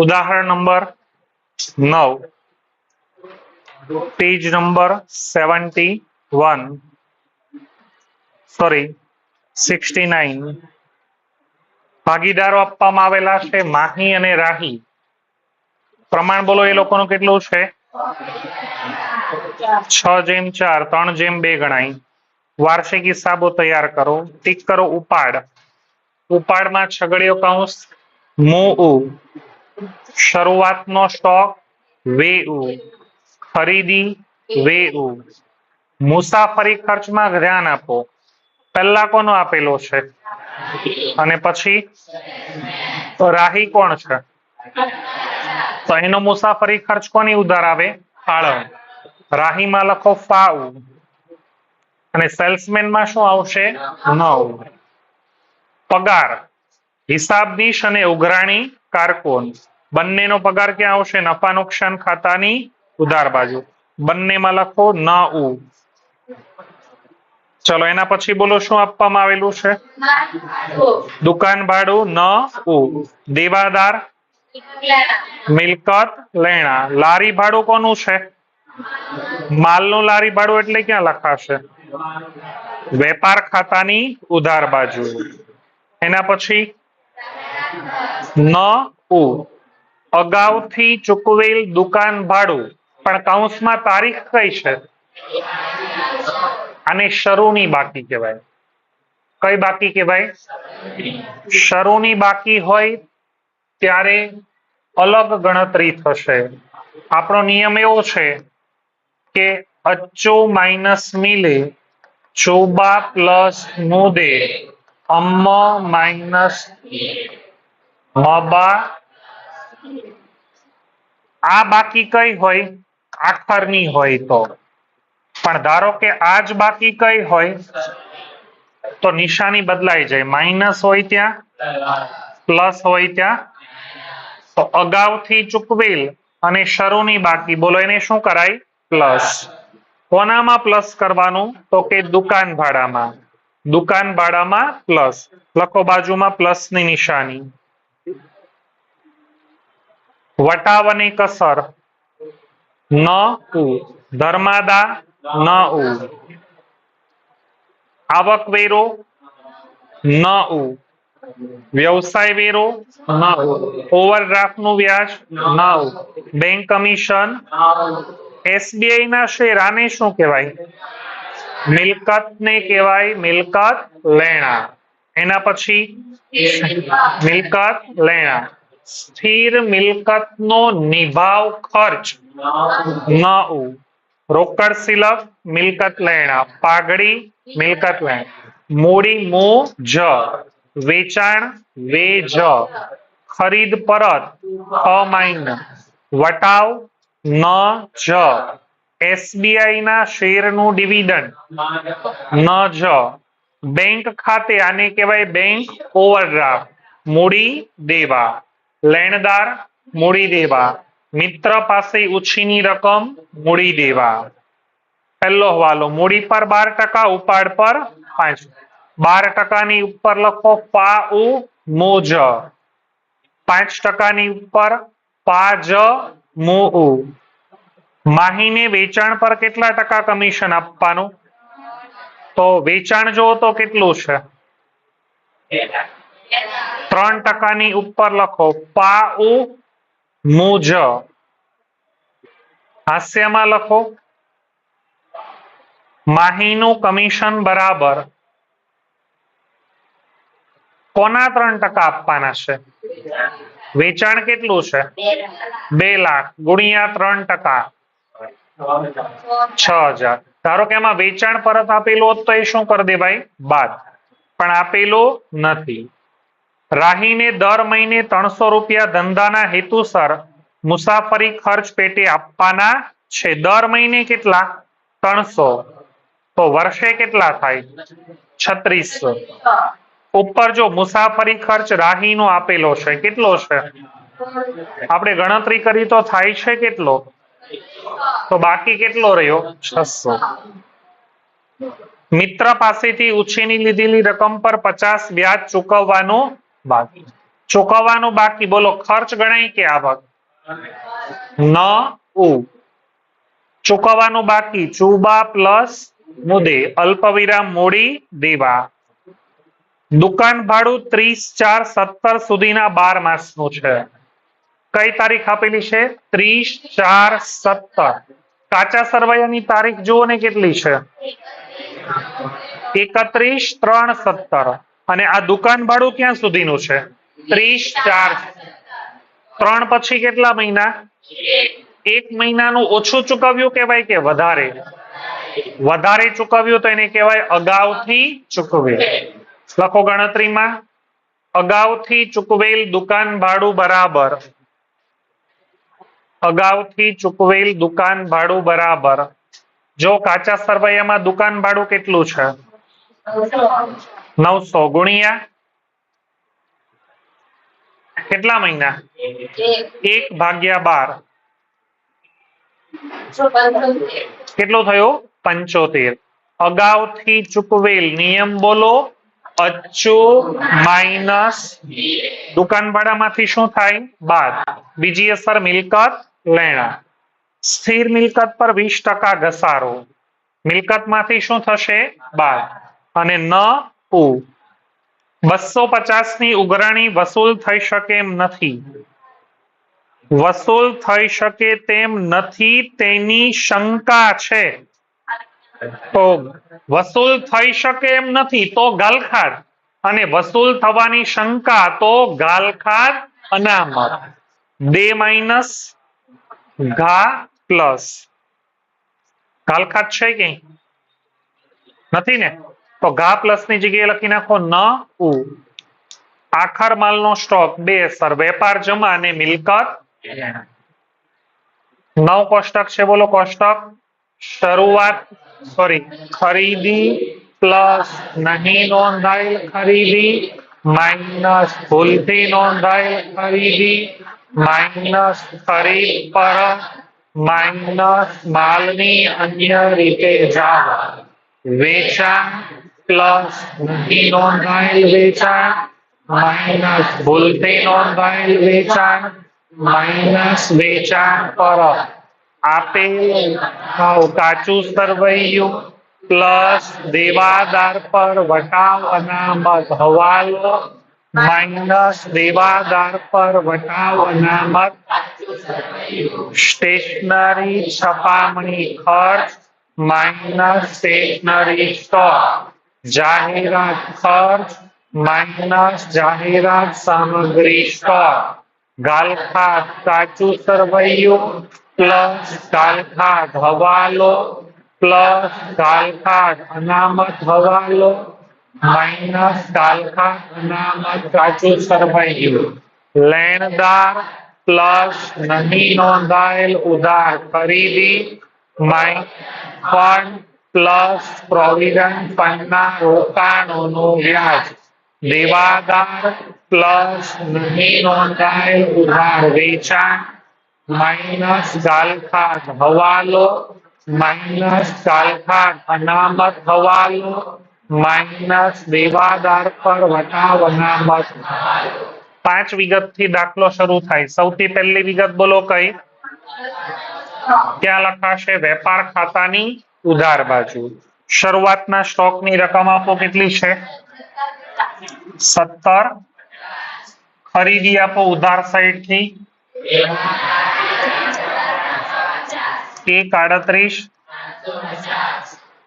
ઉદાહરણ નંબર નવ. Page number seventy one sorry sixty nine ભાગીદારો આપવામાં આવેલા છે માહી અને રાહી. પ્રમાણ બોલો એ લોકોનું કેટલું છે? છ જેમ ચાર, ત્રણ જેમ બે ગણાય. વાર્ષિક હિસાબો તૈયાર કરો. ટીક કરો ઉપાડ. ઉપાડમાં છગડીયો કૌંસ, મુ શરૂઆતનો સ્ટોક વેઉ ખરીદી વેઉ મુસાફરી ખર્ચમાં ધ્યાન આપો. પહેલા કોનો આપેલો છે? અને પછી? રાહી કોણ છે? તો એનો મુસાફરી ખર્ચ કોની ઉધાર આવે? ફાળવ રાહીમાં લખો ફાઉ. અને સેલ્સમેનમાં શું આવશે? નવ. પગાર. હિસાબનીશ અને ઉઘરાણી કારકુન. બંનેનો પગાર ક્યાં આવશે? નફા નુકસાન ખાતાની ઉધાર બાજુ. બંનેમાં લખો ન ઉ ચલો, એના પછી બોલો, શું આપવામાં આવેલું છે? દુકાન ભાડું ન ઉ દેવાદાર મિલકત લેણા. લારી ભાડું કોનું છે? માલનું લારી ભાડું એટલે ક્યાં લખાશે? વેપાર ખાતાની ઉધાર બાજુ. એના પછી ન ઉ અગાઉથી ચૂકવેલ દુકાન ભાડું. પણ કૌંસમાં તારીખ કઈ છે? આને શરૂની બાકી કહેવાય. કઈ બાકી કહેવાય? શરૂની બાકી હોય ત્યારે અલગ ગણતરી થશે. આપણો નિયમ એવો છે કે અચ્ચો માઇનસ મિલે ચોબા પ્લસ મુદે અમ્મ માઇનસ મબા આ બાકી કઈ હોય? આખરની હોય તો. પણ ધારો કે આ જ બાકી કઈ હોય, તો નિશાની બદલાઈ જાય. માઇનસ હોય ત્યાં, પ્લસ હોય ત્યાં. તો અગાઉથી ચૂકવેલ અને શરૂની બાકી. બોલો એને શું કરાય? પ્લસ. કોનામાં પ્લસ કરવાનું? તો કે દુકાન ભાડામાં. દુકાન ભાડામાં પ્લસ. લખો બાજુમાં પ્લસની નિશાની. વટાવ અને કસર ન ઉ ધર્માદા ન ઉ આવક વેરો ન ઉ વ્યવસાય વેરો ન ઉ ઓવરડ્રાફ્ટનું વ્યાજ ન ઉ બેંક કમિશન એસબીઆઈ ના શેર આને શું કહેવાય મિલકત ને કહેવાય મિલકત લેણા એના પછી મિલકત લેણા સ્થિર મિલકત નો નિભાવ ખર્ચ. ન રોકડ સિલક મિલકત લેણા, પાઘડી મિલકત લેણા. મૂડી મો જ. વેચાણ વે જ ખરીદ પરત. અ માઇન વટાવ ન જ. એસબીઆઈ ના શેરનું ડિવિડન્ડ. ન જ. બેંક ખાતે આને કહેવાય બેંક ઓવરડ્રાફ્ટ. મૂડી દેવા. લેણદાર મૂડી દેવા. મિત્ર પાસે ઉછીની રકમ મૂડી દેવા. પહેલો હવાલો, મૂડી પર બાર ટકા ઉપાડ પર પાંચ. બાર ટકાની ઉપર લખો પા ઉ મોજ. પાંચ ટકાની ઉપર પાજ મુ ઉ માહીને વેચાણ પર કેટલા ટકા કમિશન આપવાનું? તો વેચાણ જો તો કેટલું છે? ત્રણ ટકાની ઉપર લખો. પા મુજ. હાસ્યમાં લખો. માહીનું કમિશન બરાબર. કોના ત્રણ ટકા આપવાના છે? વેચાણ કેટલું છે? બે લાખ. ગુણ્યા ત્રણ ટકા. છ હજાર. ધારો કે એમાં વેચાણ પરત આપેલું હોત તો એ શું કરી દે ભાઈ? બાદ. પણ આપેલું નથી. રાહીને દર મહિને ત્રણસો રૂપિયા ધંધાના હેતુસર મુસાફરી ખર્ચ પેટે આપવાના છે. દર મહિને કેટલા? ત્રણસો. તો વર્ષે કેટલા થાય? છત્રીસો. ઉપર જો મુસાફરી ખર્ચ રાહીનો આપેલો છે, કેટલો છે? આપણે ગણતરી કરી તો થાય છે કેટલો? તો બાકી કેટલો રહ્યો? છસો. મિત્ર પાસેથી ઉછીની લીધેલી રકમ પર પચાસ વ્યાજ ચૂકવવાનો બાકી. ચૂકવવાનું બાકી. બોલો, ખર્ચ ગણાય કે આવક? ન ઉ. ચૂકવવાનું બાકી. ચૂબા પ્લસ મુદે. અલ્પવિરામ મૂડી દેવા. દુકાન ભાડું ત્રીસ, ચાર, સત્તર સુધીના બાર માસનું છે. કઈ તારીખ આપેલી છે? ત્રીસ, ચાર, સત્તર. કાચા સરવૈયાની તારીખ જુઓ ને કેટલી છે? એકત્રીસ, ત્રણ, સત્તર. અને આ દુકાન ભાડું ક્યાં સુધીનું છે? ત્રીસ, ચાર. ત્રણ પછી કેટલા મહિના? એક મહિનાનું ઓછું ચૂકવ્યું કહેવાય કે વધારે? વધારે ચૂકવ્યું તો એને કહેવાય અગાઉથી ચૂકવેલ. લખો ગણતરીમાં. અગાઉથી ચૂકવેલ દુકાન ભાડું બરાબર. અગાઉથી ચૂકવેલ દુકાન ભાડું બરાબર. જો કાચા સરવૈયામાં દુકાન ભાડું કેટલું છે? નવસો ગુણ્યા કેટલા મહિના? એક ભાગ્યા બાર. કેટલો થયો? પંચોતેર. અગાઉથી ચૂકવેલ નિયમ બોલો અચૂક માઇનસ દુકાન ભાડામાંથી શું થાય? બાદ બીજી અસર મિલકત લેણા. સ્થિર મિલકત પર વીસ ટકા ઘસારો. મિલકતમાંથી શું થશે? બાદ અને ન ઉ. બસો પચાસની ઉઘરાણી વસૂલ થઈ શકે એમ નથી. વસૂલ થઈ શકે તેમ નથી તેની શંકા છે. તો વસૂલ થઈ શકે એમ નથી તો ગાલખાડ અને વસૂલ થવાની શંકા તો ગાલખાડ અનામત. બે માઇનસ ઘા પ્લસ. ગાલખાટ છે કે નથી ને? તો ઘા પ્લસની જગ્યાએ લખી નાખો ન ઉ. આખર માલનો સ્ટોક બે સર વેપાર જમા અને મિલકત. નવ કોષ્ટક છે, બોલો કોષ્ટક. શરૂઆત સોરી ખરીદી પ્લસ નહીં નોંધાયેલ ખરીદી, માઇનસ ભૂલથી નોંધાયેલ ખરીદી, માઇનસ ખરીદ પર, માઇનસ માલની અન્ય રીતે જાવ વેચાણ પ્લસ નહીં નોંધાયેલ વેચાણ માઇનસ ભૂલથી નોંધાયેલ વેચાણ માઇનસ વેચાણ પર આપેલ કાચું સરવૈયું પ્લસ દેવાદાર પર વટાવ અનામત હવાલો માઇનસ દેવાદાર પર વટાવ અનામત સ્ટેશનરી છપામણી ખર્ચ માઇનસ સ્ટેશનરી સ્ટોક જાહેરાત ખર્ચ માઇનસ જાહેરાત સામગ્રી સ્ટોક ગાલખાત કાચું સરવૈયું, પ્લસ ગાલખાત હવાલો પ્લસ ગાલખાત અનામત હવાલો, માઇનસ ગાલખાત અનામત કાચું સરવૈયું. લેણદાર પ્લસ નહીં નોંધાયેલ ઉધાર ખરીદી, માઈ ફંડ પ્લસ પ્રોવિડન્ટ ફંડના રોકાણોનું વ્યાજ દેવાદાર પ્લસ નહીં નોંધાયેલ ઉધાર વેચાણ માઇનસ ગાલખાત હવાલો માઇનસ ગાલખાત અનામત હવાલો માઇનસ દેવાદાર પર વટાવ અનામત પાંચ વિગતથી દાખલો શરૂ થાય. સૌથી પહેલી વિગત બોલો કઈ? ક્યાં લખાશે? વેપાર ખાતાની ઉધાર બાજુ. શરૂઆતના સ્ટોકની રકમ આપો કેટલી છે? સત્તર. ખરીદી આપો ઉધાર સાઈડથી એક આડત્રીસ.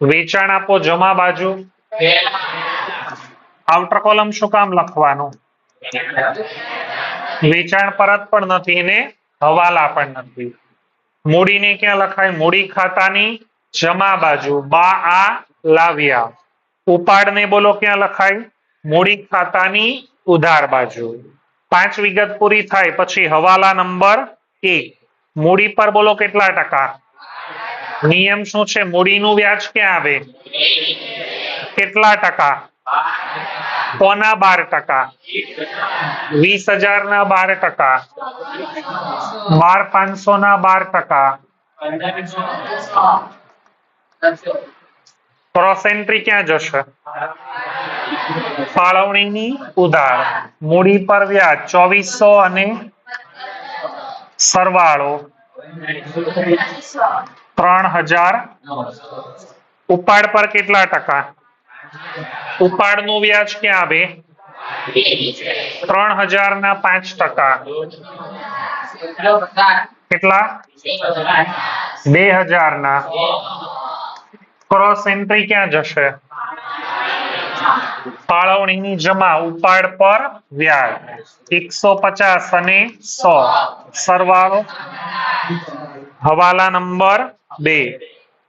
વેચાણ આપો જમા બાજુ. આઉટર કોલમ શું કામ લખવાનું? વેચાણ પરત પણ નથી ને હવાલા પણ નથી. મૂડીને ક્યાં લખાય? મૂડી ખાતાની જમા બાજુ, બા આ લાવ્યા. ઉપાડને બોલો ક્યાં લખાય? મૂડી ખાતાની ઉધાર બાજુ. પાંચ વિગત પૂરી થાય, પછી હવાલા નંબર એક. મૂડી પર બોલો કેટલા ટકા? નિયમ શું છે? મૂડીનું વ્યાજ ક્યાં આવે? કેટલા ટકા? કોના બાર ટકા? વીસ હજાર ના બાર ટકા. બાર પાંચસો ના બાર ટકા. ક્રોસ એન્ટ્રી ક્યાં જશે? ફાળવણીની ઉધાર. મૂડી પર વ્યાજ, ચોવીસો અને સરવાળો. ત્રણ હજાર. ઉપાડ પર કેટલા ટકા? ઉપાડનું વ્યાજ ક્યાં આવે? ત્રણ હજાર ના પાંચ ટકા. કેટલા? બે હજાર ના. ક્રોસ એન્ટ્રી ક્યાં જશે? ફાળવણીની જમા ઉપાડ પર વ્યાજ. એકસો પચાસ અને સો. સરવાળો. હવાલા નંબર બે.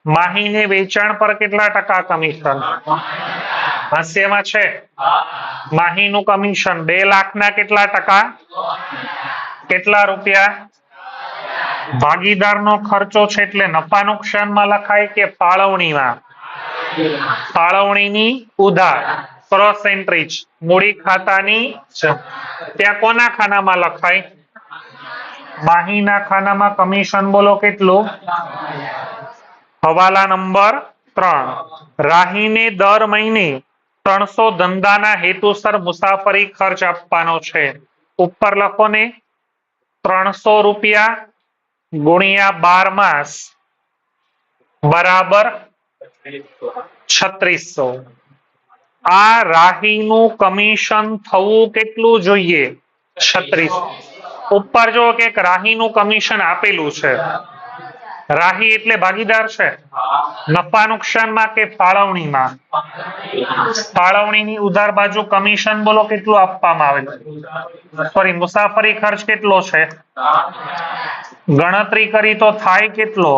માહીને વેચાણ પર કેટલા ટકા કમિશન? હાસ્યમાં છે. માહીનું કમિશન બે લાખના કેટલા ટકા? કેટલા રૂપિયા? ભાગીદારનો ખર્ચો છે એટલે નફા નુકસાનમાં લખાય કે ફાળવણીમાં. ફાળવણીની ઉધાર ક્રોસ એન્ટ્રી મૂડી ખાતાની ત્યાં કોના ખાનામાં લખાય? માહીના ખાનામાં કમિશન બોલો કેટલું? હવાલા નંબર ત્રણ. રાહીને દર મહિને ત્રણસો ધંધાના હેતુસર મુસાફરી ખર્ચ આપવાનો છે. ઉપર લખો ને. ત્રણસો રૂપિયા ગુણ્યા બાર માસ બરાબર છત્રીસો. આ રાહીનું કમિશન થવું કેટલું જોઈએ? છત્રીસો. ઉપર જો કે રાહીનું કમિશન આપેલું છે. રાહી એટલે ભાગીદાર છે. નફા નુકસાનમાં કે ફાળવણીમાં? ફાળવણીની ઉધાર બાજુ કમિશન બોલો કેટલું આપવામાં આવે સોરી, મુસાફરી ખર્ચ કેટલો છે? ગણતરી કરી તો થાય કેટલો?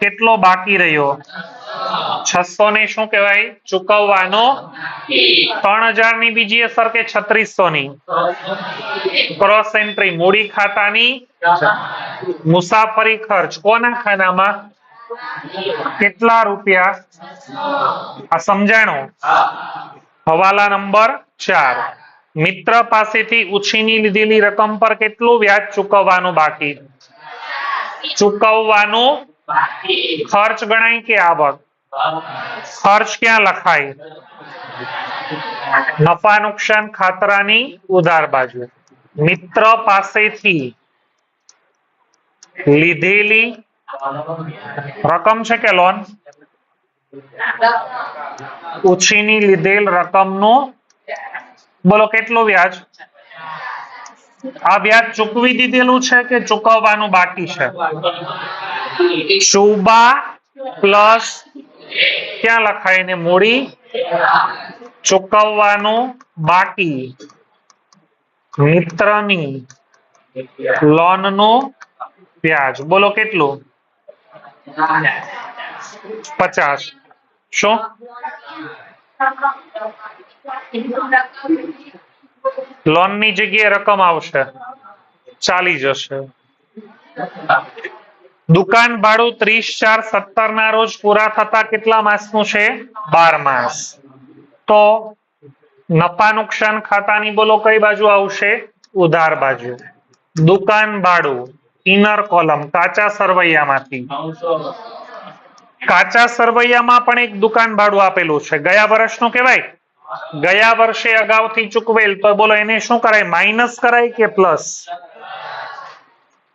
કેટલો બાકી રહ્યો? છસો ને શું કહેવાય? ચૂકવવાનો. ત્રણ હજારની બીજી અસર કે છત્રીસો ની ક્રોસ એન્ટ્રી મૂડી ખાતાની. મુસાફરી ખર્ચ, કોના ખાનામાં? કેટલા રૂપિયા? આ સમજાણો? હવાલા નંબર ચાર. મિત્ર પાસેથી ઉછીની લીધેલી રકમ પર કેટલું વ્યાજ ચૂકવવાનું બાકી? ચૂકવવાનું ખર્ચ ગણાય કે આવક? ખર્ચ ક્યાં લખાય? નફા નુકસાન ખાતરાની ઉધાર બાજુ. મિત્ર પાસેથી લીધેલી રકમ છે કે લોન? ઉછીની લીધેલ રકમનો બોલો કેટલું વ્યાજ? આ વ્યાજ ચૂકવી દીધેલું છે કે ચૂકવવાનું બાકી છે? શુબા પ્લસ ક્યાં લખાય ને મૂડી ચૂકવવાનું બાકી. મિત્રની લોનનું વ્યાજ. બોલો કેટલું? પચાસ. શું? લોનની જગ્યાએ રકમ આવશે. ચાલી જશે. દુકાન ભાડું ત્રીસ, ચાર સત્તર ના રોજ પૂરા થતા કેટલા માસનું છે? બાર માસ. તો નફા નુકસાન ખાતાની બોલો કઈ બાજુ આવશે? ઉધાર બાજુ. દુકાન ભાડું ઇનર કોલમ કાચા સરવૈયામાંથી. કાચા સરવૈયામાં પણ એક દુકાન ભાડું આપેલું છે. ગયા વર્ષનું કહેવાય? ગયા વર્ષે અગાઉથી ચૂકવેલ. તો બોલો, એને શું કરાય? માઇનસ કરાય કે પ્લસ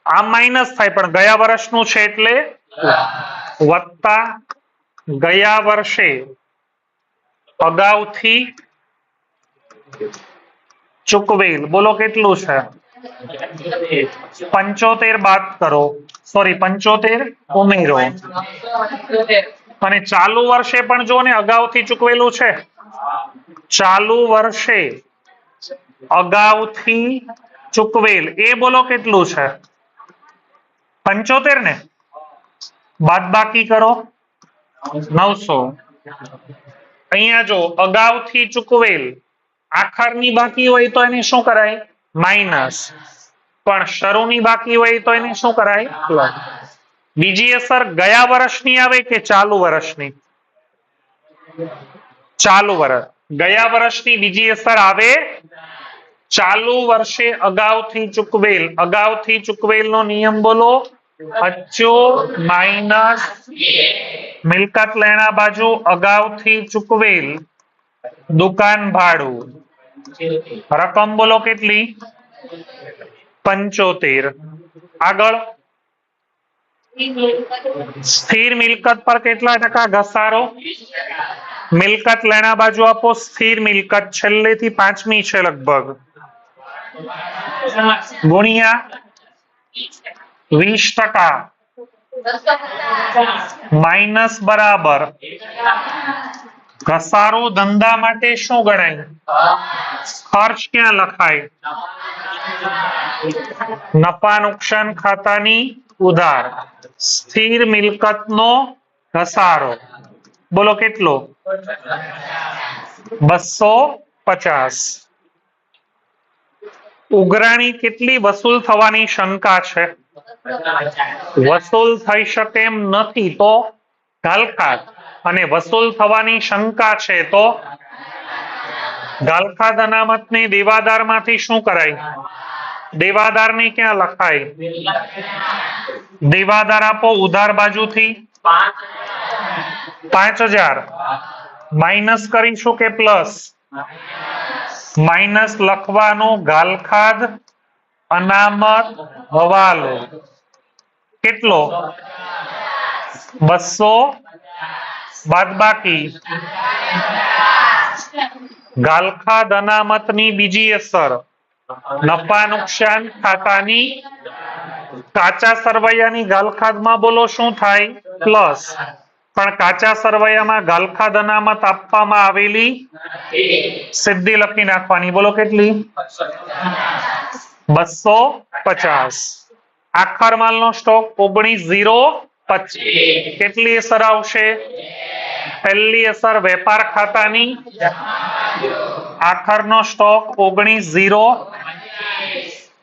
આ માઇનસ થાય, પણ ગયા વર્ષનું છે એટલે વત્તા ગયા વર્ષે અગાઉથી ચૂકવેલ. બોલો કેટલું છે? પંચોતેર બાદ કરો. સોરી પંચોતેર ઉમેરો. અને ચાલુ વર્ષે પણ જો ને અગાઉથી ચૂકવેલું છે? ચાલુ વર્ષે અગાઉથી ચૂકવેલ. એ બોલો કેટલું છે? પંચોતેર ને? બાદ બાકી કરો. નવસો. અહીંયા જો અગાઉથી ચૂકવેલ આખરની બાકી હોય તો એને શું કરાય? માઇનસ. પણ શરૂની બાકી હોય તો એને શું કરાય? બીજી અસર ગયા વર્ષની આવે કે ચાલુ વર્ષની? ચાલુ વર્ષ ગયા વર્ષની બીજી અસર આવે ચાલુ વર્ષે અગાઉથી ચૂકવેલ અગાઉથી ચૂકવેલ નો નિયમ બોલો અચ્ચો માઇનસ મિલકત લેણા બાજુ અગાઉથી ચૂકવેલ દુકાન ભાડું રકમ બોલો કેટલી પંચોતેર આગળ સ્થિર મિલકત પર કેટલા ટકા ઘસારો મિલકત લેણા બાજુ આપો સ્થિર મિલકત છેલ્લેથી પાંચમી છે લગભગ ગુણ્યા વીસ ટકા માઇનસ બરાબર. ઘસારો ધંધા માટે શું ગણાય? ખર્ચ ક્યાં લખાય? નફા નુકસાન ખાતાની ઉધાર. સ્થિર મિલકતનો ઘસારો. બોલો કેટલો? બસો પચાસ. ઉઘરાણી કેટલી વસૂલ થવાની શંકા છે? વસૂલ થઈ શકે એમ નથી તો ગાલખાત અને વસૂલ થવાની શંકા છે તો? ગાલખાત અનામતની દેવાદારમાંથી શું કરાય? દેવાદાર ને ક્યાં લખાય? દેવાદાર આપો ઉધાર બાજુથી. પાંચ હજાર. માઇનસ કરીશું કે પ્લસ? માઇનસ લખવાનું ગાલખાદ અનામત હવાલો. કેટલો? બસો બાદબાકી. ગાલખાદ અનામતની બીજી અસર. નફા નુકસાન ખાતાની કાચા સરવૈયાની ગાલખાદમાં બોલો શું થાય? પ્લસ. પણ કાચા સરવૈયામાં ગાલખા અનામત આપવામાં આવેલી સિદ્ધિ લખી નાખવાની. બોલો કેટલી? બસો પચાસ. આખર માલનો સ્ટોક ઓગણીસ ઝીરો પચીસ. કેટલી અસર આવશે? પહેલી અસર વેપાર ખાતાની. આખરનો સ્ટોક ઓગણીસ ઝીરો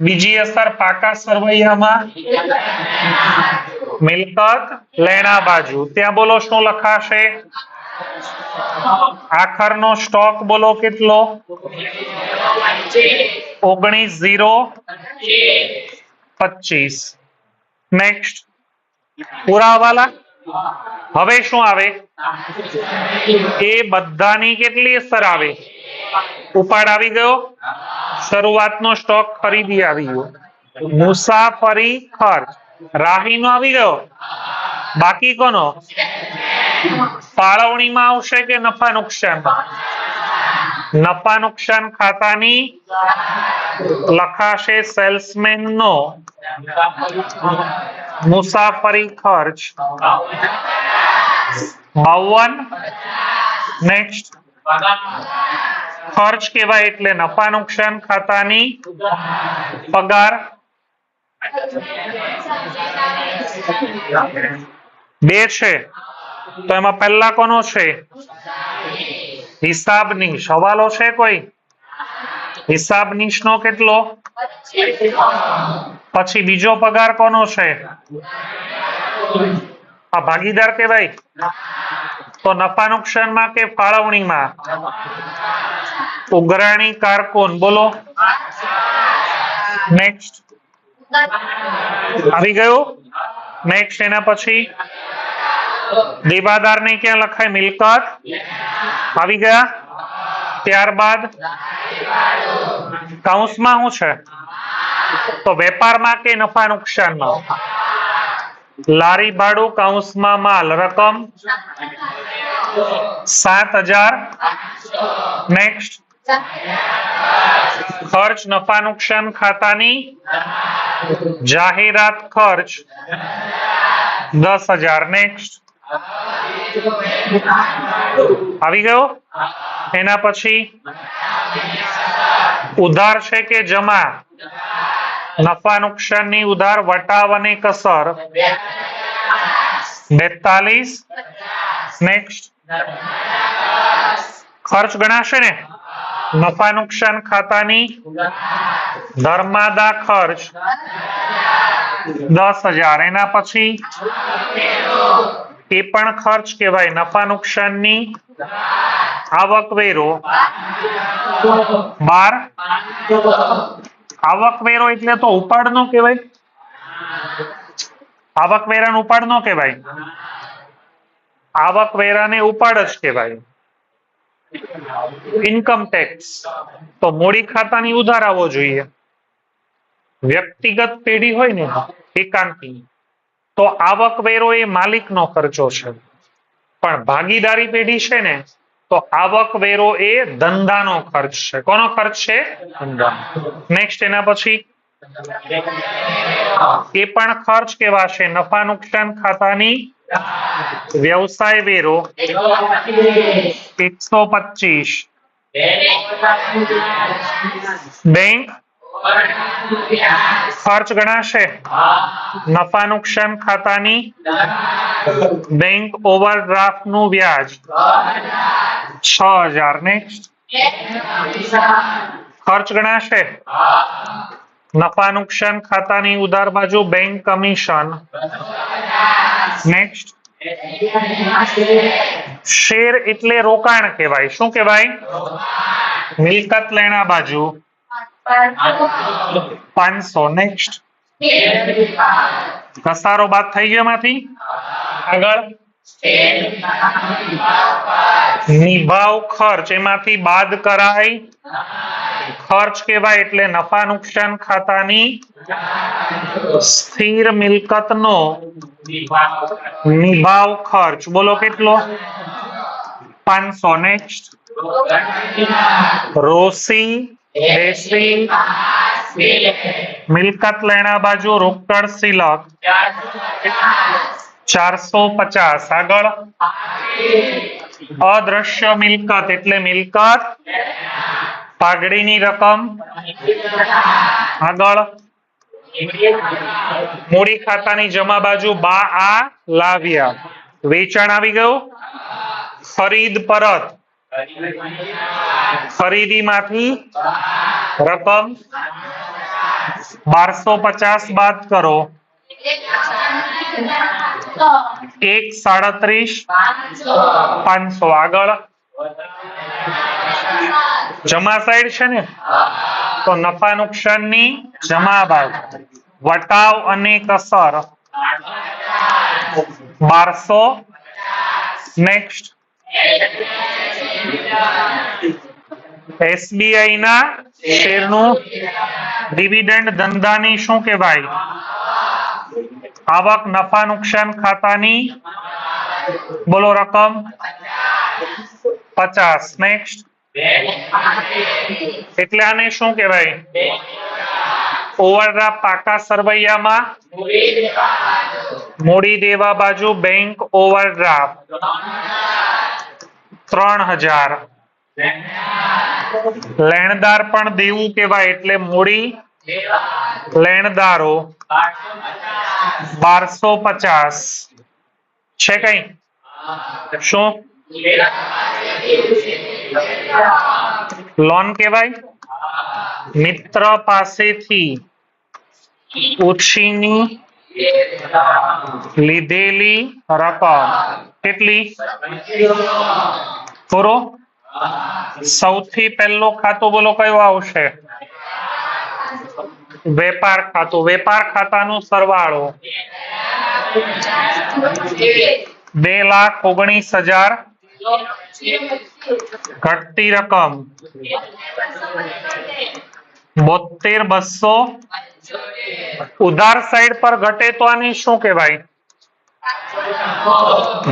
બીજી અસર પાકા સરવૈયામાં. મિલકત, લેણા બાજુ. ત્યાં બોલો શું લખાશે? આખરનો સ્ટોક બોલો કેટલો? ઓગણીસ ઝીરો પચીસ. નેક્સ્ટ પુરાવાલા? હવે શું આવે? એ બધાની કેટલી અસર આવે? ઉપાડ આવી ગયો? શરૂઆતનો સ્ટોક ખરીદી આવી ગયો. મુસાફરી ખર્ચ. રાહીનો આવી ગયો? બાકી કોનો? ફાળવણીમાં આવશે કે નફા નુકસાન નફા નુકસાન ખાતાની લખાશે સેલ્સમેન નો મુસાફરી ખર્ચ. બાવન. નેક્સ્ટ ખર્ચ કેવાય એટલે નફા નુકસાન ખાતાની પગાર બે છે. તો એમાં પહેલા કોનો છે? હિસાબની. સવાલો છે કોઈ? હિસાબ નો કેટલો? પછી બીજો પગાર કોનો છે? આ ભાગીદાર કહેવાય? તો નફા નુકસાનમાં કે ફાળવણીમાં? ઉઘરાણી, કારકુન. બોલો. નેક્સ્ટ આવી ગયું. નેક્સ્ટ એના પછી દેવાદાર ને ક્યાં લખાય? મિલકત. આવી ગયા. ત્યારબાદ કૌંસમાં શું છે? તો વેપારમાં કે નફા નુકસાનમાં? લારી, ભાડું, કૌંસમાં માલ. રકમ સાત હજાર. નેક્સ્ટ ખર્ચ નફા નુકસાન ખાતાની જાહેરાત ખર્ચ દસ હજાર નેક્સ્ટ આવી ગયો? એના પછી ઉધાર છે કે જમા? નફા નુકસાનની ઉધાર વટાવ કસર. બેતાલીસ. નેક્સ્ટ ખર્ચ ગણાશે ને? નફા નુકસાન ખાતાની ધર્માદા ખર્ચ દસ હજાર. એના પછી એ પણ ખર્ચ કહેવાય નફા નુકસાનની આવકવેરો બાર. આવકવેરો એટલે તો ઉપાડ નો કહેવાય. વેરા ઉપાડ નો કહેવાય. આવકવેરાને ઉપાડ જ કહેવાય. ઇન્કમ ટેક્સ તો મૂડી ખાતાની ઉધાર આવવો જોઈએ. વ્યક્તિગત પેઢી હોય ને એકાંતી તો આવક વેરો એ માલિકનો ખર્ચો છે. પણ ભાગીદારી પેઢી છે ને, તો આવક વેરો એ ધંધાનો ખર્ચ છે. કોનો ખર્ચ છે? નેક્સ્ટ એના પછી? એ પણ ખર્ચ કેવા છે? નફા નુકસાન ખાતાની વ્યવસાય વેરો એકસો પચીસ બેંક ખર્ચ ગણાશે નફા નુકસાન ખાતાની બેંક ઓવરડ્રાફ્ટનું વ્યાજ છ હજાર ને ખર્ચ ગણાશે નફા નુકસાન ખાતાની ઉધાર બાજુ બેંક કમિશન નેક્સ્ટ શેર એટલે રોકાણ કહેવાય. શું કહેવાય? મિલકત લેણા બાજુ. પાંચસો. નેક્સ્ટ ઘસારો બાદ થઈ ગયો એમાંથી? આગળ. નિભાવ ખર્ચ. એમાંથી બાદ કરાય ખર્ચ કહેવાય એટલે નફા નુકસાન ખાતાની સ્થિર મિલકતનો નિભાવ ખર્ચ. બોલો કેટલો? પાંચસો નેક્સ્ટ રોસી દેશી મિલકત લેણા બાજુ રોકડ સિલક ચારસો પચાસ. આગળ. અદ્રશ્ય મિલકત એટલે મિલકત પાઘડીની રકમ. આગળ. મૂડી ખાતાની જમા બાજુ બા આ લાવ્યા. વેચાણ આવી ગયું? ખરીદ પરત. ખરીદીમાંથી રકમ બારસો પચાસ બાદ કરો. એક સાડત્રીસ પાંચસો. આગળ. જમા સાઈડ છે ને, તો નફા નુકસાનની જમા બાજુ. વટાવ અને કસર. બારસો. નેક્સ્ટ એસબીઆઈ ના શેરનું ડિવિડન્ડ ધંધાની શું કહેવાય? આવક નફા નુકસાન ખાતાની બોલો રકમ. પચાસ. નેક્સ્ટ એટલે આને શું કહેવાય? ઓવરડ્રાફ્ટ પાકા સરવૈયામાં મૂડી દેવા બાજુ બેંક ઓવરડ્રાફ્ટ. ત્રણ હજાર. લેણદાર પણ દેવું કહેવાય એટલે મૂડી લેણદારો બારસો પચાસ. છે કઈ? શું? લોન કહેવાય? મિત્ર પાસેથી ઉછીની લીધેલી રકમ કેટલી? પૂરો? સૌથી પહેલો ખાતું બોલો, કયો આવશે? વેપાર ખાતું. વેપાર ખાતાનો સરવાળો. બે લાખ ઓગણીસ હજાર ઘટતી રકમ. બોતેર બસો. ઉધાર સાઈડ પર ઘટે તો આની શું કહેવાય?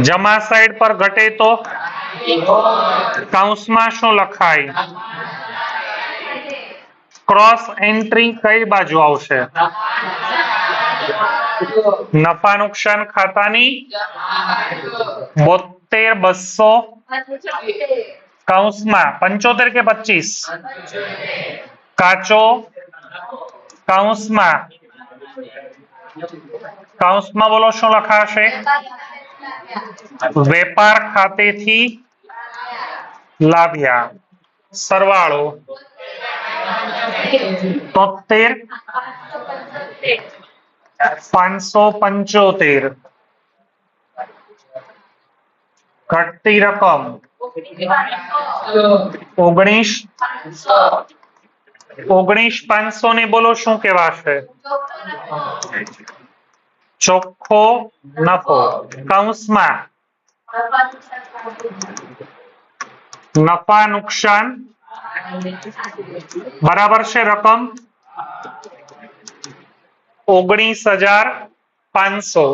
જમા સાઈડ પર ઘટે તો? કૌંસમાં શું લખાય? ક્રોસ એન્ટ્રી કઈ બાજુ આવશે? નફા નુકસાન ખાતાની? બોતેર બસો કૌંસમાં પંચોતેર કે પચીસ કાચો કૌંસમાં કૌંસમાં બોલો શું લખાશે વેપાર ખાતેથી લાવ્યા સરવાળો તોતેર પાંચસો પંચોતેર ઘટતી રકમ ઓગણીસ ઓગણીસ પાંચસો ને બોલો શું કહેવાશે ચોખ્ખો નફો કૌંસમાં નફા નુકસાન બરાબર છે રકમ ઓગણીસ હજાર પાંચસો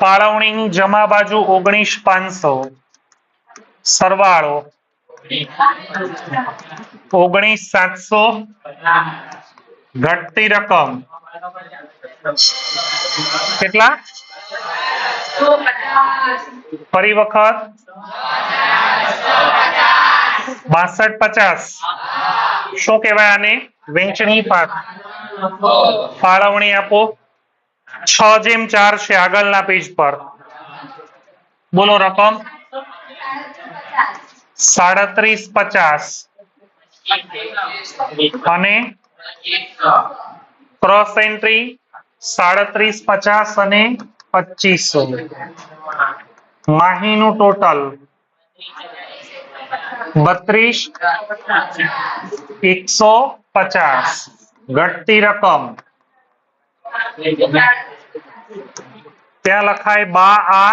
ફાળવણીની જમા બાજુ ઓગણીસ પાંચસો સરવાળો. ઓગણીસ સાતસો ઘટતી રકમ. કેટલા? ફરી વખત. બાસઠ પચાસ. શું કહેવાય આને? વેચણી પાક. ફાળવણી આપો. છ જેમ ચાર છે આગળના પેજ પર. બોલો રકમ. સાડત્રીસ પચાસ અને ક્રોસ એન્ટ્રી સાડત્રીસ પચાસ અને પચીસો માહીનું ટોટલ બત્રીસ એકસો પચાસ ઘટતી રકમ ત્યાં લખાય બા આ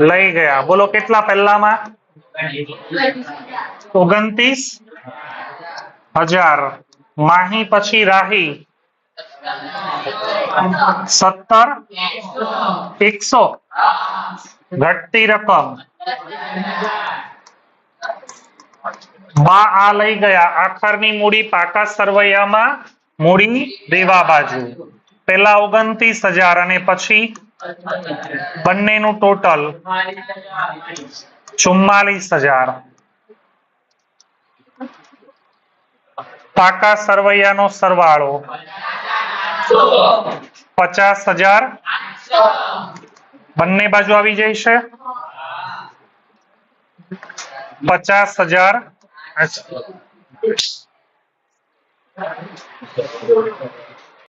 લઈ ગયા બોલો કેટલા પહેલામાં ઓગણત્રીસ, હજાર, માહી પછી રાહી, સત્તર, એકસો, ઘટતી રકમ. બા આ લઈ ગયા. આખરની મૂડી પાકા સરવૈયામાં મૂડી દેવા બાજુ. પેલા ઓગણત્રીસ હજાર અને પછી બંનેનું ટોટલ ચુમ્માલીસ હજાર. પાકા સરવૈયાનો સરવાળો પચાસ હજાર. બંને બાજુ આવી જાય છે પચાસ હજાર.